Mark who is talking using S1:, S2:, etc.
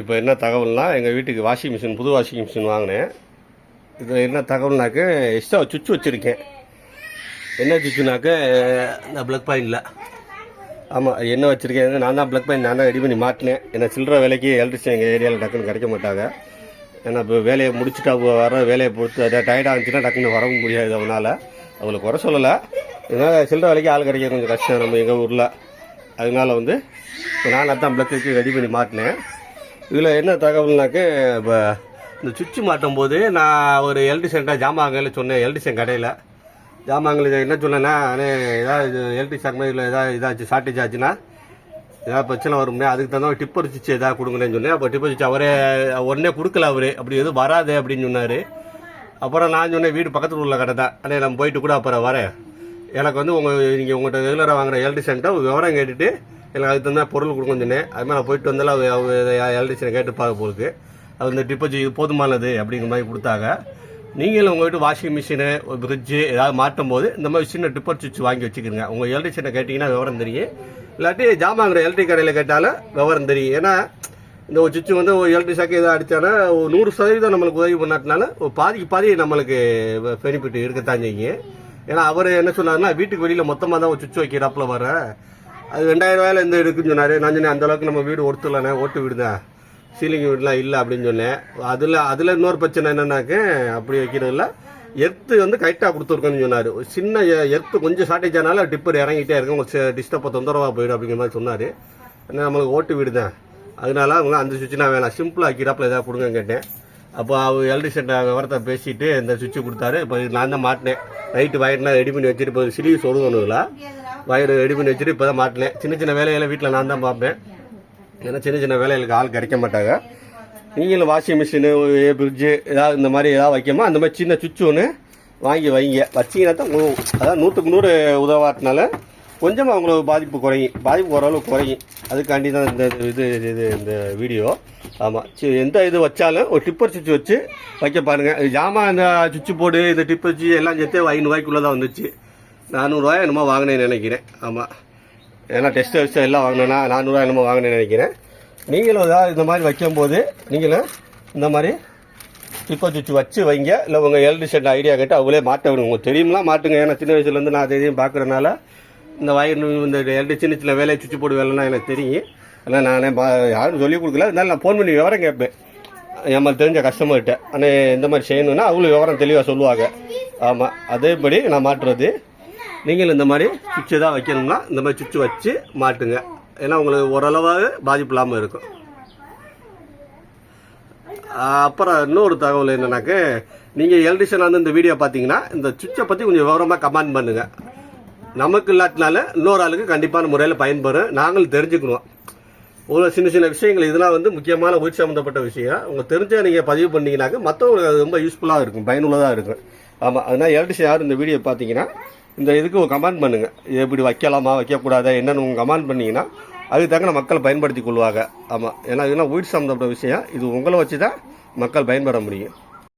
S1: இப்போ என்ன தகவல்னா எங்கள் வீட்டுக்கு வாஷிங் மிஷின் புது வாஷிங் மிஷின் வாங்கினேன். இதில் என்ன தகவல்னாக்க எக்ஸ்ட்ரா சுவிட்ச் வச்சுருக்கேன். என்ன சுவிட்சுனாக்க இந்த ப்ளக் பாயிண்டில் ஆமாம் என்ன வச்சுருக்கேன் நான் தான் ப்ளக் பாயிண்ட் நான் தான் ரெடி பண்ணி மாட்டினேன். ஏன்னா சில்லற வேலைக்கு எலக்ட்ரிஷியன் எங்கள் ஏரியாவில் டக்குன்னு கிடைக்க மாட்டாங்க. ஏன்னா இப்போ வேலையை முடிச்சுட்டா வர வேலையை பொறுத்து அதை டயர்டாக இருந்துச்சுன்னா டக்குன்னு வர முடியாது அவனால். அவளை குறை சொல்லலை. இதனால் சில்லற வேலைக்கு ஆள் கிடைக்க கொஞ்சம் கஷ்டம் நம்ம எங்கள் ஊரில். அதனால வந்து நான் தான் ப்ளக்குக்கு ரெடி பண்ணி மாட்டினேன். இதில் என்ன தகவல்னாக்க இப்போ இந்த சுவிட்சு மாட்டும் போது நான் ஒரு எலக்ட்ரிஷியன்ட்ட ஜாமான்கள் சொன்னேன் எலக்ட்ரிஷியன் கடையில். ஜாமான்கள் என்ன சொன்னேன்னா அண்ணே ஏதாவது எலக்ட்ரிஷியன் இதில் ஏதாவது இதாச்சு ஷார்ட்டேஜ் ஆச்சுன்னா ஏதாவது பிரச்சனை வரும்னே அதுக்கு தகுந்த மாதிரி டிப்பர் சுவிட்ச் ஏதாவது கொடுங்கன்னு சொன்னேன். அப்போ டிப்பர் சுவிட்ச் அவரே உடனே கொடுக்கல அவர். அப்படி எதுவும் வராது அப்படின்னு சொன்னார். அப்புறம் நான் சொன்னேன் வீடு பக்கத்தில் உள்ள கடை தான். அண்ணே நம்ம போயிட்டு கூட அப்புறம் வரேன். எனக்கு வந்து உங்கள் நீங்கள் உங்கள்கிட்ட ரெகுலராக வாங்குகிற எலக்ட்ரிஷியன்ட்ட விவரம் கேட்டுட்டு எனக்கு அதுக்கு தகுந்த பொருள் கொடுக்கணும் சொன்னேன். அது மாதிரி நான் போயிட்டு வந்தாலும் எலக்ட்ரிஷியனை கேட்டு பார்க்க போகுது அது இந்த டிப்பர் இது போதுமானது அப்படிங்கிற மாதிரி கொடுத்தாங்க. நீங்களும் உங்கள் வீட்டு வாஷிங் மிஷினு ஒரு ஃப்ரிட்ஜு ஏதாவது மாட்டும் போது இந்த மாதிரி சின்ன டிப்பர் சுவிட்ச் வாங்கி வச்சுக்கிறங்க உங்கள் எலக்ட்ரிஷியனை கேட்டிங்கன்னா விவரம் தெரியும். இல்லாட்டி ஜாமாங்கிற எலக்ட்ரிக் கடையில் கேட்டாலும் விவரம் தெரியும். ஏன்னா இந்த ஒரு சுவிட்ச் வந்து ஒரு எலக்ட்ரிக் சாக்கு எதாவது அடித்தானா ஒரு நூறு சதவீதம் நம்மளுக்கு உதவி பண்ணாட்டினால ஒரு பாதிக்கு பாதி நம்மளுக்கு பெனிஃபிட் இருக்கத்தான் செய்யுங்க ஏன்னா அவர் என்ன சொன்னார்னா வீட்டுக்கு வெளியில் மொத்தமாக தான் ஒரு சுவிட்ச் வைக்கிறாப்புல வர அது ரெண்டாயிரம் ரூபாயில எந்த இருக்குன்னு சொன்னார். நான் சொன்னேன் அந்த அளவுக்கு நம்ம வீடு ஒருத்தலண்ணே ஓட்டு வீடு தான் சீலிங் வீடுலாம் இல்லை அப்படின்னு சொன்னேன். அதில் அதில் இன்னொரு பிரச்சனை என்னன்னாக்க அப்படி வைக்கிறதில்ல எர்த்து வந்து கரெக்டாக கொடுத்துருக்கோன்னு சொன்னார். சின்ன எர்த்து கொஞ்சம் ஷார்ட்டேஜ் ஆனாலும் டிப்பர் இறங்கிட்டே இருக்கும் உங்களுக்கு டிஸ்டர்பை தொந்தரவாக போயிடும் அப்படிங்கிற மாதிரி சொன்னார். ஏன்னா நம்மளுக்கு ஓட்டு வீடு தான் அதனால அவங்க அந்த சுவிட்ச்னா வேணாம். சிம்பிளாக ஆக்கிறாப்பில் ஏதாவது கொடுங்க கேட்டேன். அப்போ அவர் எலக்ட்ரிஷியன் விவரத்தை பேசிட்டு இந்த சுவிட்சு கொடுத்தாரு. இப்போ நான் தான் மாட்டினேன். நைட்டு வயர்லாம் ரெடி பண்ணி வச்சுட்டு இப்போ சிலிவு சொருகணுங்களா வயர் ரெடி பண்ணி வச்சுட்டு இப்போ தான் மாட்டினேன். சின்ன சின்ன வேலைகளை வீட்டில் நான் தான் பார்ப்பேன். ஏன்னா சின்ன சின்ன வேலைகளுக்கு ஆள் கிடைக்க மாட்டாங்க. நீங்களும் வாஷிங் மிஷினு ஃப்ரிட்ஜு ஏதாவது இந்த மாதிரி ஏதாவது வைக்கமா அந்த மாதிரி சின்ன சுவிட்ச் ஒன்று வாங்கி வைங்க. வச்சிங்கன்னா தான் உதவும் அதாவது நூற்றுக்கு நூறு உதவாட்டினால கொஞ்சமாக அவங்களுக்கு பாதிப்பு குறையும். பாதிப்பு ஓரளவு குறையும். அதுக்காண்டி தான் இந்த இது இது இந்த வீடியோ ஆமாம் எந்த இது வச்சாலும் ஒரு டிப்பர் சுவிட்ச் வச்சு வைக்க பாருங்கள் ஜாமான் இந்த சுவிட்ச் போர்டு இந்த டிப்பர் சுவிட்ச் எல்லாம் சேர்த்து ஐநூறுரூவாய்க்குள்ளே தான் வந்துச்சு. நானூறுரூவாய் என்னமோ வாங்கினேன்னு நினைக்கிறேன். ஆமாம் ஏன்னா டெஸ்ட் வச்சு எல்லாம் வாங்கினேன்னா நானூறுரூவா என்னமோ வாங்கினேன்னு நினைக்கிறேன். நீங்களும் ஏதாவது இந்த மாதிரி வைக்கும்போது நீங்களும் இந்த மாதிரி டிப்பர் சுவிட்ச் வச்சு வைங்க. இல்லை உங்கள் எலக்ட்ரிஷியன் ஐடியா கேட்டு அவங்களே மாட்ட விடுங்க. உங்களுக்கு தெரியும்லாம் மாட்டுங்க. ஏன்னா சின்ன வயசுலேருந்து நான் தெரியும் இதையும் பார்க்குறதுனால இந்த வயர் இந்த சின்ன சின்ன வேலையை சுவிட்ச் போர்டு வேலைலாம் எனக்கு தெரியும். ஆனால் நானே பா யாரும் சொல்லிக் கொடுக்கல. இருந்தாலும் நான் ஃபோன் பண்ணி விவரம் கேட்பேன். நம்மளுக்கு தெரிஞ்ச கஸ்டமர்கிட்ட ஆனால் இந்த மாதிரி செய்யணும்னா அவங்களும் விவரம் தெளிவாக சொல்லுவாங்க. ஆமாம் அதேபடி நான் மாட்டுறது நீங்களும் இந்த மாதிரி சுவிட்சு தான் வைக்கணும்னா இந்த மாதிரி சுவிட்சு வச்சு மாட்டுங்க. ஏன்னா உங்களுக்கு ஓரளவாக பாதிப்பு இல்லாமல் இருக்கும். அப்புறம் இன்னொரு தகவல் என்னன்னாக்க நீங்கள் எலக்ட்ரிஷன் வந்து இந்த வீடியோ பார்த்தீங்கன்னா இந்த சுவிட்சை பற்றி கொஞ்சம் விவரமாக கமெண்ட் பண்ணுங்கள் நமக்கு இல்லாட்டினால இன்னொரு ஆளுக்கு கண்டிப்பான முறையில் பயன்பெறும் நாங்களும் தெரிஞ்சுக்கணும். ஒரு சின்ன சின்ன விஷயங்கள் இதெல்லாம் வந்து முக்கியமான உயிர் சம்மந்தப்பட்ட விஷயம். உங்களுக்கு தெரிஞ்ச நீங்கள் பதிவு பண்ணீங்கன்னாக்க மற்றவங்களுக்கு அது ரொம்ப யூஸ்ஃபுல்லாக இருக்கும் பயனுள்ளதாக இருக்கும். ஆமாம் அதனால் எலக்ட்ரிஷியன் யாரும் இந்த வீடியோ பார்த்தீங்கன்னா இந்த இதுக்கு ஒரு கமெண்ட் பண்ணுங்கள் இது எப்படி வைக்கலாமா வைக்கக்கூடாதா என்னென்னு உங்கள் கமெண்ட் பண்ணிங்கன்னா அதுக்கு தக்கன மக்கள் பயன்படுத்தி கொள்வாங்க. ஆமாம் ஏன்னா இதெல்லாம் உயிர் சம்மந்தப்பட்ட விஷயம். இது உங்களை வச்சு தான் மக்கள் பயன்பட முடியும்.